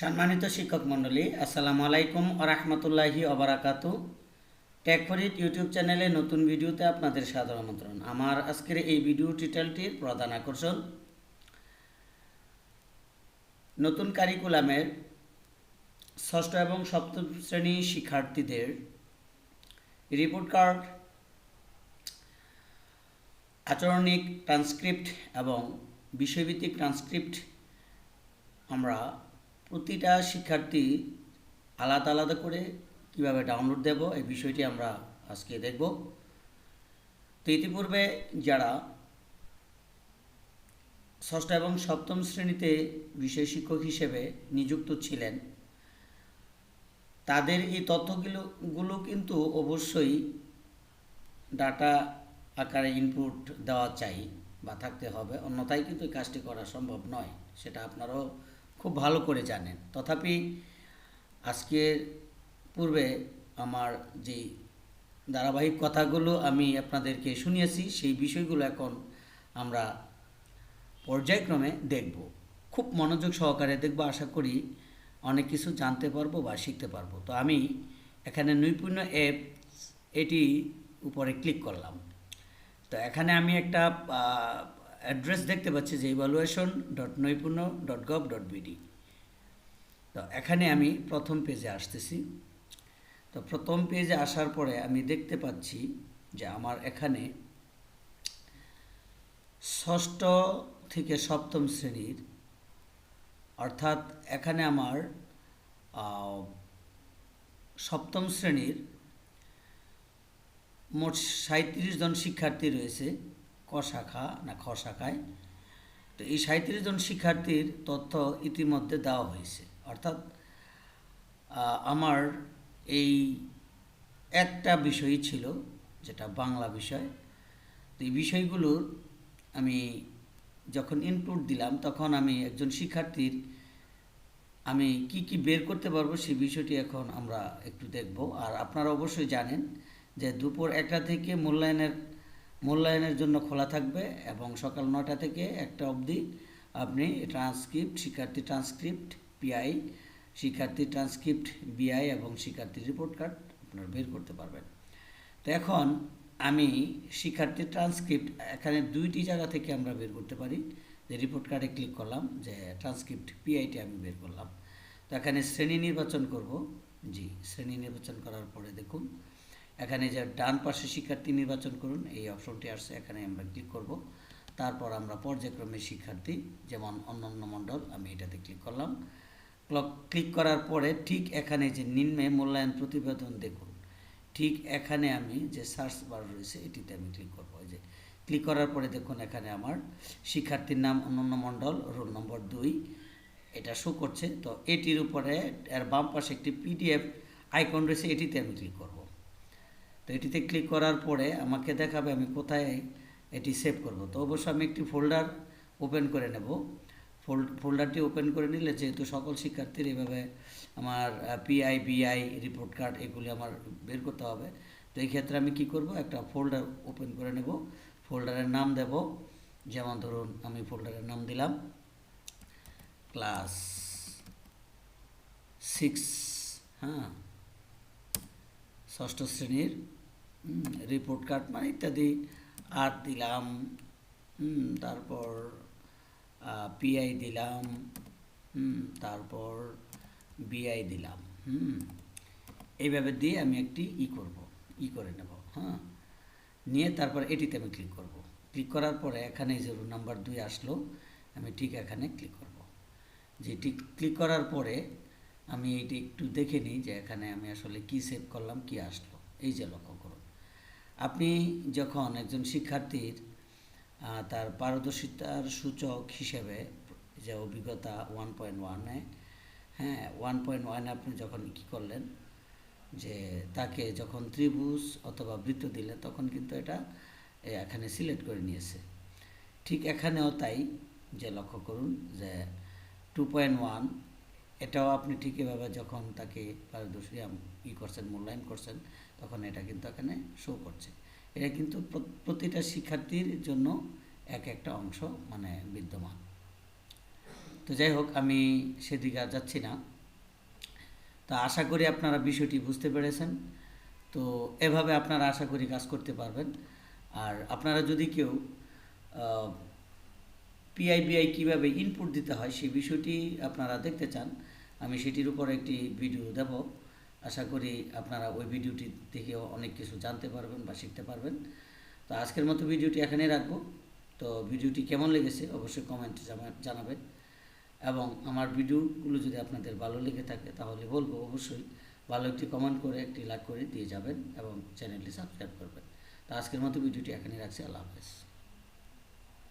সম্মানিত শিক্ষক মণ্ডলী, আসসালামু আলাইকুম আরহামতুল্লাহি অবরাকাতু টেকফরিট ইউটিউব চ্যানেলে নতুন ভিডিওতে আপনাদের সাদর আমন্ত্রণ। আমার আজকের এই ভিডিও টিটেলটির প্রধান আকর্ষণ, নতুন কারিকুলামের ষষ্ঠ এবং সপ্তম শ্রেণি শিক্ষার্থীদের রিপোর্ট কার্ড আচরণিক ট্রান্সক্রিপ্ট এবং বিষয়ভিত্তিক ট্রান্সক্রিপ্ট আমরা প্রতিটা শিক্ষার্থী আলাদা আলাদা করে কীভাবে ডাউনলোড দেব, এই বিষয়টি আমরা আজকে দেখব। তো ইতিপূর্বে যারা ষষ্ঠ এবং সপ্তম শ্রেণীতে বিষয় শিক্ষক হিসেবে নিযুক্ত ছিলেন, তাদের এই তথ্যগুলো গুলো কিন্তু অবশ্যই ডাটা আকারে ইনপুট দেওয়া চাই বা থাকতে হবে। অন্যথায় কিন্তু এই কাজটি করা সম্ভব নয়, সেটা আপনারাও খুব ভালো করে জানেন। তথাপি আজকের পূর্বে আমার যে ধারাবাহিক কথাগুলো আমি আপনাদেরকে শুনিয়েছি, সেই বিষয়গুলো এখন আমরা পর্যায়ক্রমে দেখব। খুব মনোযোগ সহকারে দেখব, আশা করি অনেক কিছু জানতে পারব বা শিখতে পারব। তো আমি এখানে নৈপুণ্য অ্যাপ এটি উপরে ক্লিক করলাম। তো এখানে আমি একটা অ্যাড্রেস দেখতে পাচ্ছি যে evaluation dot Naipunya dot gov dot BD তো এখানে আমি প্রথম পেজে আসতেছি। তো প্রথম পেজে আসার পরে আমি দেখতে পাচ্ছি যে আমার এখানে ষষ্ঠ থেকে সপ্তম শ্রেণির, অর্থাৎ এখানে আমার সপ্তম শ্রেণির মোট সাঁত্রিশ জন শিক্ষার্থী রয়েছে। ক শাখা না খ শাখায়। তো এই সাঁত্রিশ জন শিক্ষার্থীর তথ্য ইতিমধ্যে দেওয়া হয়েছে। অর্থাৎ আমার এই একটা বিষয় ছিল, যেটা বাংলা বিষয়। তো এই বিষয়গুলোর আমি যখন ইনপুট দিলাম, তখন আমি একজন শিক্ষার্থীর আমি কি কি বের করতে পারব সেই বিষয়টি এখন আমরা একটু দেখব। আর আপনারা অবশ্যই জানেন যে দুপুর একটা থেকে মূল্যায়নের মূল্যায়নের জন্য খোলা থাকবে এবং সকাল নটা থেকে একটা অবধি আপনি ট্রান্সক্রিপ্ট শিক্ষার্থী ট্রান্সক্রিপ্ট পিআই শিক্ষার্থী ট্রান্সক্রিপ্ট বিআই এবং শিক্ষার্থী রিপোর্ট কার্ড আপনারা বের করতে পারবেন। তো এখন আমি শিক্ষার্থী ট্রান্সক্রিপ্ট এখানে দুইটি জায়গা থেকে আমরা বের করতে পারি। যে রিপোর্ট কার্ডে ক্লিক করলাম, যে ট্রান্সক্রিপ্ট পিআইটি আমি বের করলাম। তো এখানে শ্রেণি নির্বাচন করব। জি, শ্রেণি নির্বাচন করার পরে দেখুন এখানে যে ডান পাশে শিক্ষার্থী নির্বাচন করুন, এই অপশনটি আসছে, এখানে আমরা ক্লিক করব। তারপর আমরা পর্যায়ক্রমে শিক্ষার্থী, যেমন অন্যান্য মণ্ডল, আমি এটাতে ক্লিক করলাম। ক্লিক করার পরে ঠিক এখানে যে নিম্নে মূল্যায়ন প্রতিবেদন দেখুন। ঠিক এখানে আমি যে সার্চ বার রয়েছে, এটিতে আমি ক্লিক করব। যে ক্লিক করার পরে দেখুন এখানে আমার শিক্ষার্থীর নাম অনন্য মণ্ডল রোল নম্বর দুই, এটা শো করছে। তো এটির উপরে, এর বাম পাশে একটি পিডিএফ আইকন রয়েছে, এটিতে আমি ক্লিক করব। তো এটিতে ক্লিক করার পরে আমাকে দেখাবে আমি কোথায় এটি সেভ করব। তো অবশ্য আমি একটি ফোল্ডার ওপেন করে নেব। ফোল্ডারটি ওপেন করে নিলে যেহেতু সকল শিক্ষার্থীর এভাবে আমার পিআই বিআই রিপোর্ট কার্ড এগুলি আমার বের করতে হবে, তো এই ক্ষেত্রে আমি কি করব? একটা ফোল্ডার ওপেন করে নেব। ফোল্ডারের নাম দেব। যেমন ধরুন আমি ফোল্ডারের নাম দিলাম। ক্লাস সিক্স হ্যাঁ ষষ্ঠ শ্রেণির রিপোর্ট কার্ড মানে ইত্যাদি। আর্ট দিলাম তারপর পিআই দিলাম তারপর বিআই দিলাম, হুম। এইভাবে দিয়ে আমি একটি ই করব, ই করে নেব হ্যাঁ। নিয়ে তারপর এটিতে আমি ক্লিক করব। ক্লিক করার পরে এখানে যে রুল নাম্বার দুই আসলো, আমি ঠিক এখানে ক্লিক করব। যে ঠিক ক্লিক করার পরে আমি এটি একটু দেখে নিই যে এখানে আমি আসলে কি সেভ করলাম, কি আসলো। এই যে লক্ষ্য আপনি যখন একজন শিক্ষার্থীর তার পারদর্শিতার সূচক হিসেবে যে অভিজ্ঞতা ওয়ান পয়েন্ট ওয়ানে হ্যাঁ ওয়ান পয়েন্ট ওয়ানে আপনি যখন কী করলেন, যে তাকে যখন ত্রিভুজ অথবা বৃত্ত দিলেন, তখন কিন্তু এটা এখানে সিলেক্ট করে নিয়েছে। ঠিক এখানেও তাই যে লক্ষ্য করুন যে টু পয়েন্ট ওয়ান এটাও আপনি ঠিক এভাবে যখন তাকে পারদর্শী ই করছেন, মূল্যায়ন করছেন, তখন এটা কিন্তু এখানে শো করছে। এটা কিন্তু প্রতিটা শিক্ষার্থীর জন্য এক একটা অংশ মানে বিদ্যমান। তো যাই হোক, আমি সেদিকে আর যাচ্ছি না। তা আশা করি আপনারা বিষয়টি বুঝতে পেরেছেন। তো এভাবে আপনারা আশা করি কাজ করতে পারবেন। আর আপনারা যদি কেউ পিআইবিআই কীভাবে ইনপুট দিতে হয়, সেই বিষয়টি আপনারা দেখতে চান আমি সেটির উপর একটি ভিডিও দেব। আশা করি আপনারা ওই ভিডিওটি দেখেও অনেক কিছু জানতে পারবেন বা শিখতে পারবেন। তো আজকের মতো ভিডিওটি এখানেই রাখব। তো ভিডিওটি কেমন লেগেছে অবশ্যই কমেন্টে জানাবেন। এবং আমার ভিডিওগুলো যদি আপনাদের ভালো লেগে থাকে তাহলে বলব অবশ্যই ভালো একটি কমেন্ট করে একটি লাইক করে দিয়ে যাবেন এবং চ্যানেলটি সাবস্ক্রাইব করবেন। তো আজকের মতো ভিডিওটি এখানেই রাখছি। আল্লাহ হাফেজ।